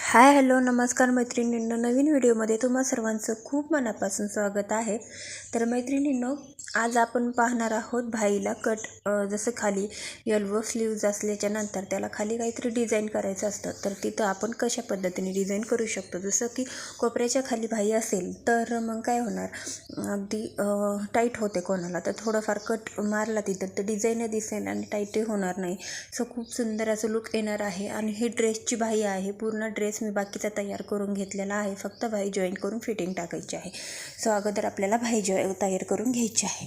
Hi hello नमस्कार मैत्रिणींनो. नवीन व्हिडिओमध्ये तुम्हा सर्वांचं खूप मनापासून स्वागत आहे. तर मैत्रिणींनो आज आपण पाहणार आहोत भाईला कट. जसं खाली यल्बो स्लीव्ज असल्याच्या नंतर त्याला खाली काहीतरी डिझाईन करायचं असतं. तर तिथं आपण कशा पद्धतीने डिझाईन करू शकतो? जसं की कोपऱ्याच्या खाली भाई असेल तर मग काय होणार? अगदी टाईट होते कोणाला. तर थोडंफार कट मारला तिथं तर डिझाईन दिसेल आणि टाईटही होणार नाही. सो खूप सुंदर असं लुक येणार आहे. आणि ही ड्रेसची भाई आहे. पूर्ण ड्रेस मी बाकीचा तयार करून घेतलेला आहे. फक्त भाई जॉईन करून फिटिंग टाकायची आहे. सो अगोदर आपल्याला भाई जॉ तयार करून घ्यायची आहे.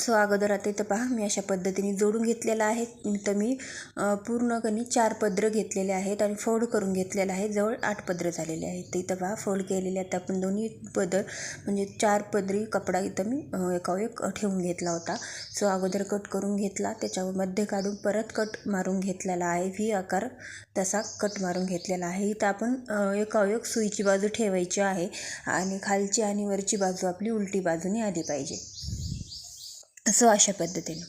सो अगोदर आता इथं पहा मी अशा पद्धतीने जोडून घेतलेलं आहे. तर मी पूर्णकणी चार पदरं घेतलेले आहेत आणि फोल्ड करून घेतलेलं आहे. जवळ आठ पदरं झालेले आहेत. तर इथं पहा फोल्ड केलेले आहेत. आपण दोन्ही पदर म्हणजे चार पदरी कपडा इथं मी एकावेक एक ठेवून घेतला होता. सो अगोदर कट करून घेतला. त्याच्यावर मध्ये काढून परत कट मारून घेतलेला आहे. व्ही आकार तसा कट मारून घेतलेला आहे. इथं आपण एकावेक एक सुईची बाजू ठेवायची आहे आणि खालची आणि वरची बाजू आपली उलटी बाजूने आली पाहिजे. असं अशा पद्धतीने.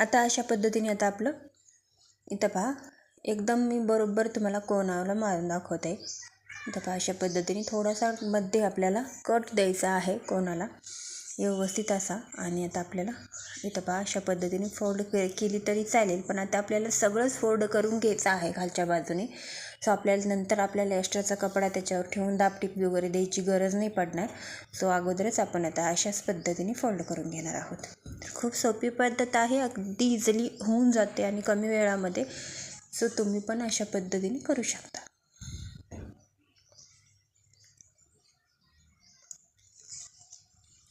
आता अशा पद्धतीने आता आपलं इथं पहा एकदम मी बरोबर तुम्हाला कोणाला मारून दाखवते. इथं पहा अशा पद्धतीने थोडासा मध्ये आपल्याला कट द्यायचा आहे कोणाला. व्यवस्थित असा. आणि आता आपल्याला इथं पहा अशा पद्धतीने फोल्ड के केली तरी चालेल. पण आता आपल्याला सगळंच फोल्ड करून घ्यायचं आहे खालच्या बाजूने. सो आपल्याला नंतर आपल्याला एक्स्ट्राचा कपडा त्याच्यावर ठेवून दाबटीप वगैरे द्यायची गरज नाही पडणार. सो अगोदरच आपण आता अशाच पद्धतीने फोल्ड करून घेणार आहोत. तर खूप सोपी पद्धत आहे अगदी इझिली होऊन जाते आणि कमी वेळामध्ये. सो तुम्ही पण अशा पद्धतीने करू शकता.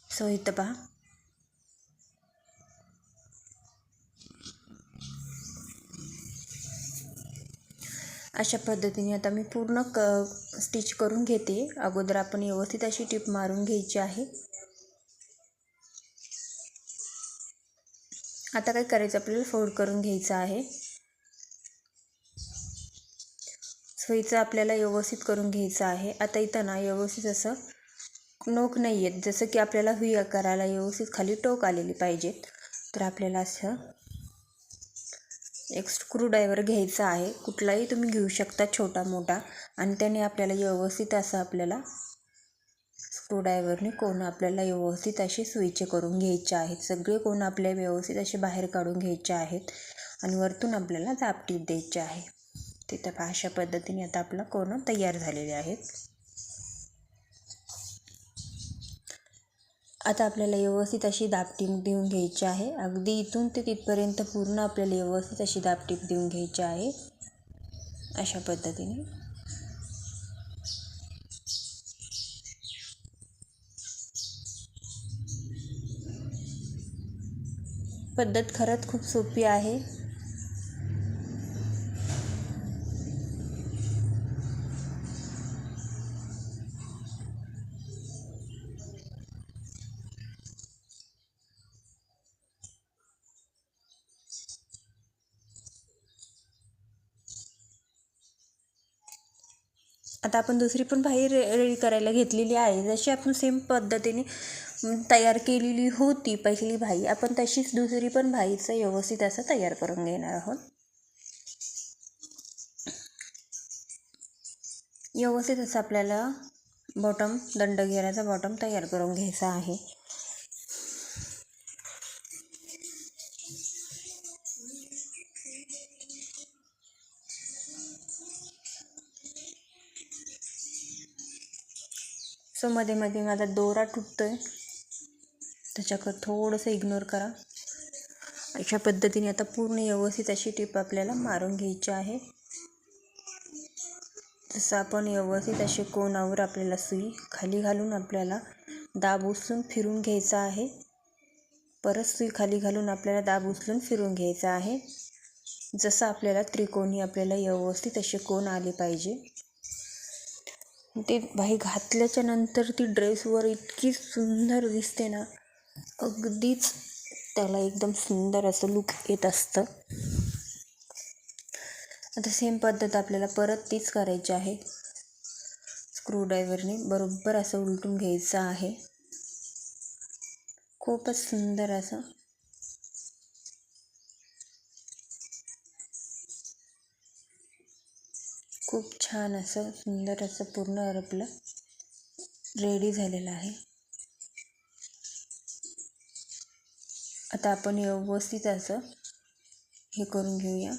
सो इथं पहा. अशा पद्धतीने आता मी पूर्ण क स्टिच करून घेते. अगोदर आपण व्यवस्थित अशी टिप मारून घ्यायची आहे. आता काय करायचं? आपल्याला फोल्ड करून घ्यायचं आहे. सोयीचं आपल्याला व्यवस्थित करून घ्यायचं आहे. आता इथं ना व्यवस्थित असं नोक नाही आहेत जसं की आपल्याला हुई आकाराला व्यवस्थित खाली टोक आलेली पाहिजेत तर आपल्याला असं एक स्क्रूड्रायव्हर घ्यायचा आहे. कुठलाही तुम्ही घेऊ शकता छोटा मोठा. आणि त्याने आपल्याला व्यवस्थित असं आपल्याला स्क्रूड्रायव्हरने कोण आपल्याला व्यवस्थित असे सुईचे करून घ्यायचे आहेत. सगळे कोण आपल्या व्यवस्थित असे बाहेर काढून घ्यायचे आहेत आणि वरतून आपल्याला जापटीत द्यायचे आहे. तिथं अशा पद्धतीने आता आपला कोण तयार झालेले आहेत. आता आपल्याला व्यवस्थित अशी दाबटीप देऊन घ्यायची आहे. अगदी इथून ते तिथपर्यंत पूर्ण आपल्याला व्यवस्थित अशी दाबटीप देऊन घ्यायची आहे. अशा पद्धतीने. पद्धत खरंच खूप सोपी आहे. आता आपण दुसरी पण बाहेर रेडी करायला घेतलेली आहे. जशी आपण सेम पद्धतीने तयार केलेली होती पहिली भाई आपण तशीच दुसरी पण भाईचं व्यवस्थित असं तयार करून घेणार आहोत. व्यवस्थित असं आपल्याला बॉटम दंड घेण्याचा बॉटम तयार करून घ्यायचा आहे. असं मध्ये मध्ये माझा दोरा तुटतो आहे त्याच्याकडं थोडंसं इग्नोर करा. अशा पद्धतीने आता पूर्ण व्यवस्थित अशी टीप आपल्याला मारून घ्यायची आहे. जसं आपण व्यवस्थित असे कोणावर आपल्याला सुई खाली घालून आपल्याला दाब उचलून फिरून घ्यायचा आहे. परत सुई खाली घालून आपल्याला दाब उचलून फिरून घ्यायचा आहे. जसं आपल्याला त्रिकोणी आपल्याला व्यवस्थित असे कोण आले पाहिजे. ते बाई घातल्याच्या नंतर ती ड्रेसवर इतकी सुंदर दिसते ना अगदीच त्याला एकदम सुंदर असं लुक येत असतं. आता सेम पद्धत आपल्याला परत तीच करायची आहे. स्क्रूड्रायव्हरने बरोबर असं उलटून घ्यायचं आहे. खूपच सुंदर असं. खूप छान असं सुंदर असं पूर्ण आपलं रेडी झालेलं आहे. आता आपण व्यवस्थित असं हे करून घेऊया.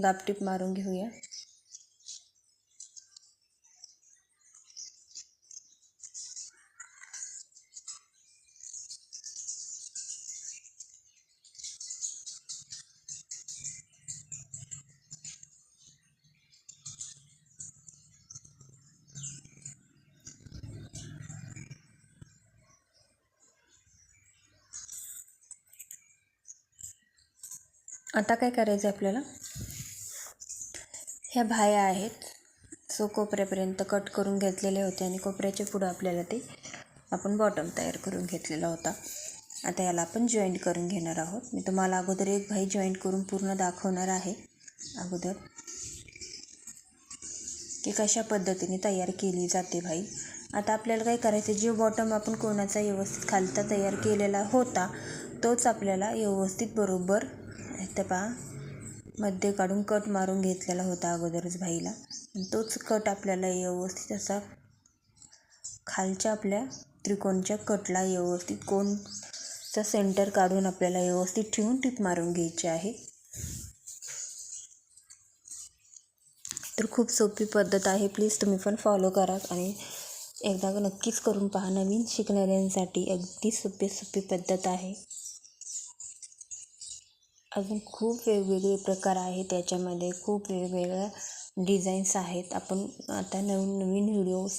दापटीप मारून घेऊया. आता काय करायचं आहे आपल्याला? ह्या भाया आहेत. सो कोपऱ्यापर्यंत कट करून घेतलेले होते आणि कोपऱ्याच्या पुढं आपल्याला ते आपण बॉटम तयार करून घेतलेला होता. आता याला आपण जॉईंट करून घेणार आहोत. मी तुम्हाला अगोदर एक भाई जॉईंट करून पूर्ण दाखवणार आहे. अगोदर. की कशा पद्धतीने तयार केली जाते भाई? आता आपल्याला काय करायचं? जे बॉटम आपण कोणाचा व्यवस्थित खालता तयार केलेला होता तोच आपल्याला व्यवस्थित बरोबर इथं पहा. मध्ये काढून कट मारून घेतलेला होता अगोदरच भाईला. तोच कट आपल्याला व्यवस्थित असा खालच्या आपल्या त्रिकोणच्या कटला व्यवस्थित कोणचा सेंटर काढून आपल्याला व्यवस्थित ठेवून टीप मारून घ्यायची आहे. तर खूप सोपी पद्धत आहे. प्लीज तुम्ही पण फॉलो करा आणि एकदा नक्कीच करून पहा. नवीन शिकणाऱ्यांसाठी अगदी सोपी सोपी पद्धत आहे. अजून खूप वेगवेगळे प्रकार आहेत. त्याच्यामध्ये खूप वेगवेगळ्या डिझाईन्स आहेत. आपण आता नवीन नवीन व्हिडिओज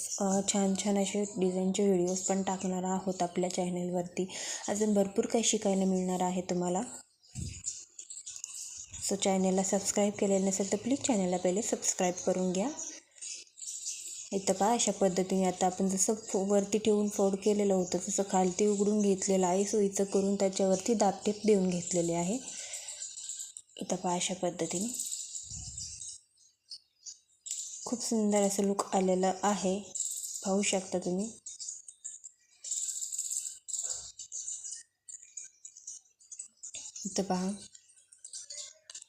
छान छान असे डिझाईनचे व्हिडिओज पण टाकणार आहोत आपल्या चॅनलवरती अजून भरपूर काही शिकायला मिळणार आहे तुम्हाला. सो चॅनलला सबस्क्राईब केलेलं नसेल तर प्लीज चॅनलला पहिले सबस्क्राईब करून घ्या. इथं पहा अशा पद्धतीने आता आपण जसं फो वरती ठेवून फोड केलेलं होतं तसं खालती उघडून घेतलेलं आहे. सोयीचं करून त्याच्यावरती दाबटेप देऊन घेतलेले आहे. इथं पहा अशा पद्धतीने. खूप सुंदर असं लुक आलेलं आहे. पाहू शकता तुम्ही. इथं पहा.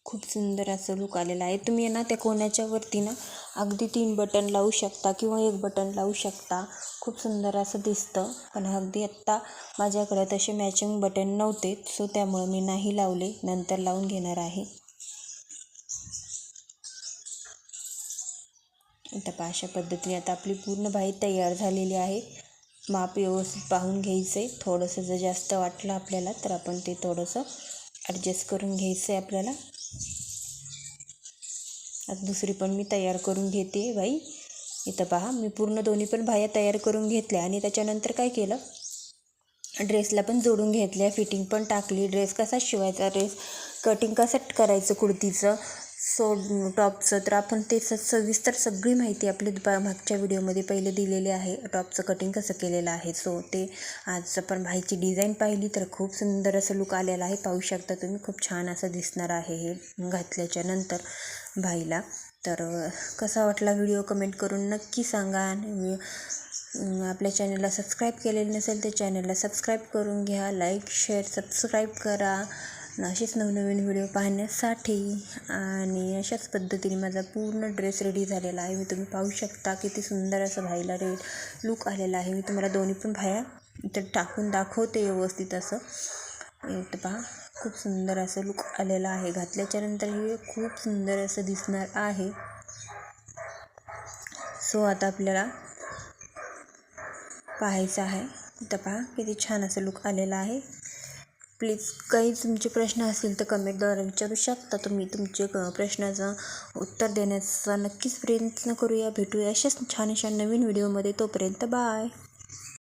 खूप सुंदर असं लुक आलेलं आहे. तुम्ही ना त्या कोणाच्या वरती ना अगदी तीन बटन लावू शकता किंवा एक बटन लावू शकता. खूप सुंदर असं दिसतं. पण अगदी आत्ता माझ्याकडे तसे मॅचिंग बटन नव्हते सो त्यामुळं मी नाही लावले. नंतर लावून घेणार आहे. आता अशा पद्धतीने आता आपली पूर्ण बाई तयार झालेली आहे. माप व्यवस्थित पाहून घ्यायचं. आहे थोडंसं जर जास्त वाटलं आपल्याला तर आपण ते थोडंसं ॲडजस्ट करून घ्यायचं आहे आपल्याला. आता दुसरी पण मी तयार करून घेते बाई. इथं पहा मी पूर्ण दोन्ही पण भाया तयार करून घेतल्या आणि त्याच्यानंतर काय केलं? ड्रेसला पण जोडून घेतल्या फिटिंग पण टाकली. ड्रेस कसा शिवायचा? ड्रेस कटिंग कसं करायचं कुर्तीचं सो टॉपचं तर आपण ते स सविस्तर सगळी माहिती आपली दुपा मागच्या व्हिडिओमध्ये पहिले दिलेली आहे. टॉपचं कटिंग कसं केलेलं आहे? सो ते आज आपण भाईची डिझाईन पाहिली तर खूप सुंदर असं लुक आलेलं आहे. पाहू शकता तुम्ही खूप छान असं दिसणार आहे हे घातल्याच्या नंतर भाईला. तर कसा वाटला व्हिडिओ? कमेंट करून नक्की सांगा. आणि आपल्या चॅनलला सबस्क्राईब केलेलं नसेल तर चॅनलला सबस्क्राईब करून घ्या. लाईक शेअर सबस्क्राईब करा. असेच नवनवीन व्हिडिओ पाहण्यासाठी आणि अशाच पद्धतीने माझा पूर्ण ड्रेस रेडी झालेला आहे. मी तुम्ही पाहू शकता किती सुंदर असं भाईला रेड लुक आलेला आहे. मी तुम्हाला दोन्ही पण भाया इथं टाकून दाखवते व्यवस्थित असं. इथं पहा खूप सुंदर असं लुक आलेला आहे. घातल्याच्या नंतर हे खूप सुंदर असं दिसणार आहे. सो आता आपल्याला पाहायचं आहे. इथं पहा किती छान असं लुक आलेला आहे. प्लीज काही तुमचे प्रश्न असतील तर कमेंटद्वारे विचारू शकता. तुम्ही तुमचे प्रश्नाचं उत्तर देण्याचा नक्कीच प्रयत्न करूया भेटूया अशाच छान छान नवीन व्हिडिओमध्ये तोपर्यंत बाय